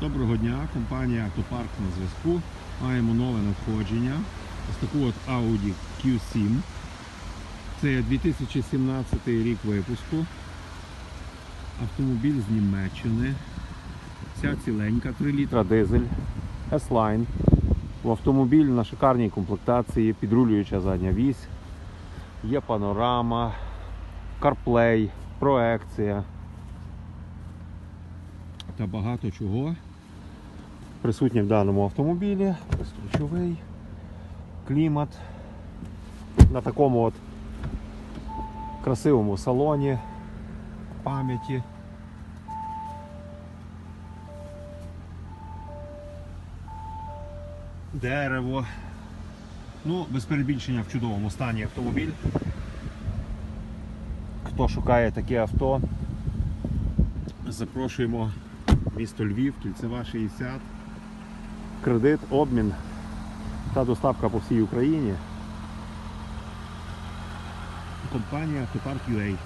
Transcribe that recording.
Доброго дня, компанія Автопарк на зв'язку. Маємо нове надходження. Ось таку от Audi Q7. Це 2017 рік випуску. Автомобіль з Німеччини. Вся ціленька, 3 літра дизель, S-Line. В автомобіль на шикарній комплектації, підрулююча задня вісь, є панорама, CarPlay, проекція та багато чого присутнє в даному автомобілі. Безключовий, клімат на такому от красивому салоні пам'яті. Дерево. Ну, без перебільшення в чудовому стані автомобіль. Хто шукає таке авто, запрошуємо місто Львів, кільцева 60. Кредит, обмін та доставка по всій Україні. Компанія Автопарк UA.